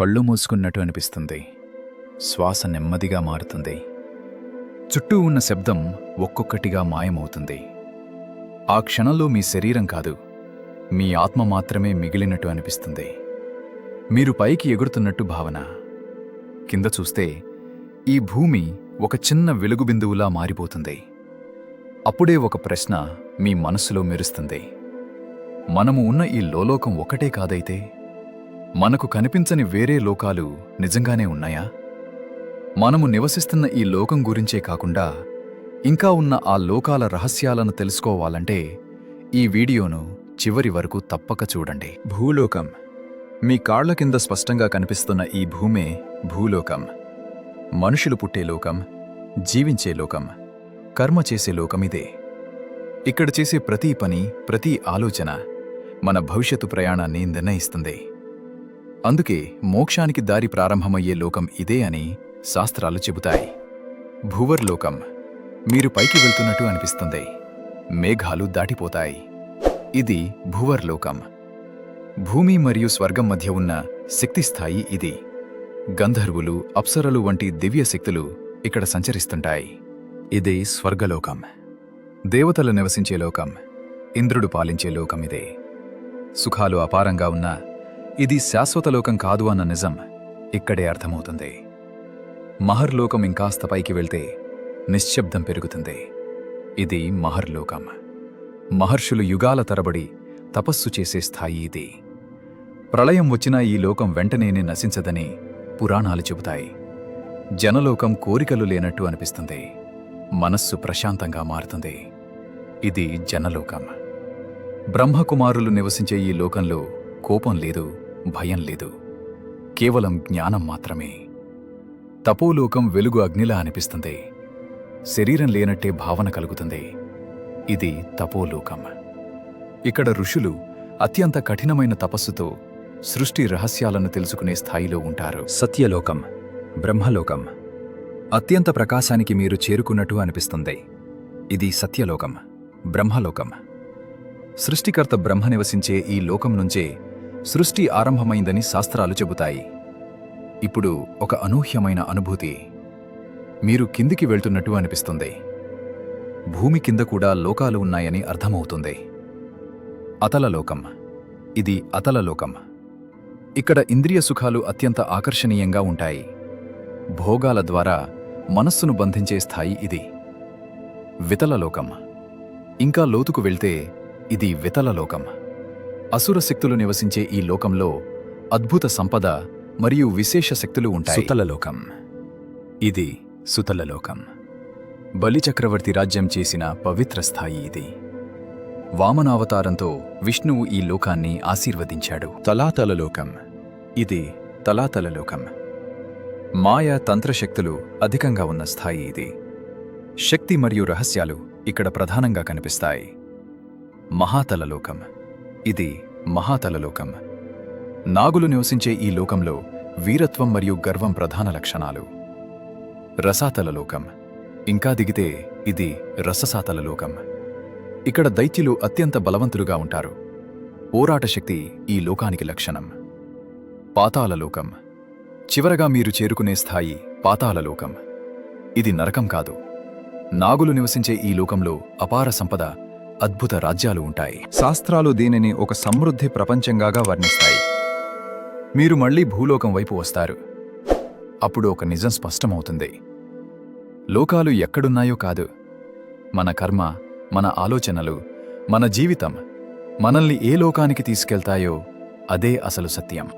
కళ్ళు మూసుకున్నట్టు అనిపిస్తుంది. శ్వాస నెమ్మదిగా మారుతుంది. చుట్టూ ఉన్న శబ్దం ఒక్కొక్కటిగా మాయమవుతుంది. ఆ క్షణంలో మీ శరీరం కాదు మీ ఆత్మ మాత్రమే మిగిలినట్టు అనిపిస్తుంది. మీరు పైకి ఎగురుతున్నట్టు భావన. కింద చూస్తే ఈ భూమి ఒక చిన్న వెలుగు బిందువులా మారిపోతుంది. అప్పుడే ఒక ప్రశ్న మీ మనస్సులో మెరుస్తుంది. మనము ఉన్న ఈ లోలోకం ఒకటే కాదైతే? మనకు కనిపించని వేరే లోకాలు నిజంగానే ఉన్నాయా? మనము నివసిస్తున్న ఈ లోకం గురించే కాకుండా ఇంకా ఉన్న ఆ లోకాల రహస్యాలను తెలుసుకోవాలంటే ఈ వీడియోను చివరి వరకు తప్పక చూడండి. భూలోకం. మీ కాళ్ళ కింద స్పష్టంగా కనిపిస్తున్న ఈ భూమే భూలోకం. మనుషులు పుట్టే లోకం జీవించే లోకం కర్మ చేసే లోకమిదే ఇక్కడ చేసే ప్రతి పని ప్రతి ఆలోచన మన భవిష్యత్తు ప్రయాణాన్ని నిర్ణయిస్తుంది. అందుకే మోక్షానికి దారి ప్రారంభమయ్యే లోకం ఇదే అని శాస్త్రాలు చెబుతాయి. భూవర్లోకం మీరు పైకి వెళ్తున్నట్టు అనిపిస్తుంది. మేఘాలు దాటిపోతాయి. ఇది భూవర్లోకం. భూమి మరియు స్వర్గం మధ్య ఉన్న శక్తి స్థాయి ఇది. గంధర్వులు అప్సరలు వంటి దివ్య శక్తులు ఇక్కడ సంచరిస్తుంటాయి. ఇది స్వర్గలోకం. దేవతలు నివసించే లోకం. ఇంద్రుడు పాలించే లోకం ఇదే. సుఖాలు అపారంగా ఉన్నా ఇది శాశ్వత లోకం కాదు అన్న నిజం ఇక్కడే అర్థమవుతుంది. మహర్లోకం ఇంకాస్త పైకి వెళ్తే నిశ్శబ్దం పెరుగుతుంది. ఇది మహర్లోకం మహర్షులు యుగాల తరబడి తపస్సు చేసే స్థాయి ఇది. ప్రళయం వచ్చినా ఈ లోకం వెంటనేనే నశించదని పురాణాలు చెబుతాయి. జనలోకం కోరికలు లేనట్టు అనిపిస్తుంది. మనస్సు ప్రశాంతంగా మారుతుంది. ఇది జనలోకం. బ్రహ్మకుమారులు నివసించే ఈ లోకంలో కోపం లేదు భయం లేదు. కేవలం జ్ఞానం మాత్రమే. తపోలోకం వెలుగు అగ్నిలా అనిపిస్తుంది. శరీరం లేనట్టే భావన కలుగుతుంది. ఇది తపోలోకం. ఇక్కడ ఋషులు అత్యంత కఠినమైన తపస్సుతో సృష్టి రహస్యాలను తెలుసుకునే స్థాయిలో ఉంటారు. సత్యలోకం బ్రహ్మలోకం అత్యంత ప్రకాశానికి మీరు చేరుకున్నట్టు అనిపిస్తుంది. ఇది సత్యలోకం బ్రహ్మలోకం. సృష్టికర్త బ్రహ్మ నివసించే ఈ లోకం నుంచే సృష్టి ఆరంభమైందని శాస్త్రాలు చెబుతాయి. ఇప్పుడు ఒక అనూహ్యమైన అనుభూతి. మీరు కిందికి వెళ్తున్నట్టు అనిపిస్తుంది. భూమి కింద కూడా లోకాలు ఉన్నాయని అర్థమవుతుంది. అతలలోకం. ఇది అతలలోకం. ఇక్కడ ఇంద్రియ సుఖాలు అత్యంత ఆకర్షణీయంగా ఉంటాయి. భోగాల ద్వారా మనస్సును బంధించే స్థాయి ఇది. వితలలోకం. ఇంకా లోతుకు వెళ్తే ఇది వితలలోకం. అసుర శక్తులు నివసించే ఈ లోకంలో అద్భుత సంపద మరియు విశేష శక్తులు ఉంటాయి. సుతలలోకం ఇది సుతలలోకం బలిచక్రవర్తి రాజ్యం చేసిన పవిత్ర స్థాయి ఇది. వామనావతారంతో విష్ణువు ఈ లోకాన్ని ఆశీర్వదించాడు. తలాతలలోకం ఇది తలాతలలోకం మాయా తంత్రశక్తులు అధికంగా ఉన్న స్థాయి ఇది. శక్తి మరియు రహస్యాలు ఇక్కడ ప్రధానంగా కనిపిస్తాయి. మహాతలలోకం ఇది మహాతలలోకం. నాగులు నివసించే ఈ లోకంలో వీరత్వం మరియు గర్వం ప్రధాన లక్షణాలు. రసాతలలోకం. ఇంకా దిగితే ఇది రససాతలలోకం. ఇక్కడ దైత్యులు అత్యంత బలవంతులుగా ఉంటారు. పోరాట శక్తి ఈ లోకానికి లక్షణం. పాతాళలోకం. చివరగా మీరు చేరుకునే స్థాయి పాతాళలోకం. ఇది నరకం కాదు. నాగులు నివసించే ఈ లోకంలో అపార సంపద అద్భుత రాజ్యాలు ఉంటాయి. శాస్త్రాలు దీనిని ఒక సమృద్ధి ప్రపంచంగాగా వర్ణిస్తాయి. మీరు మళ్ళీ భూలోకం వైపు వస్తారు. అప్పుడు ఒక నిజం స్పష్టమవుతుంది. లోకాలు ఎక్కడున్నాయో కాదు. మన కర్మ మన ఆలోచనలు మన జీవితం మనల్ని ఏ లోకానికి తీసుకెళ్తాయో అదే అసలు సత్యం.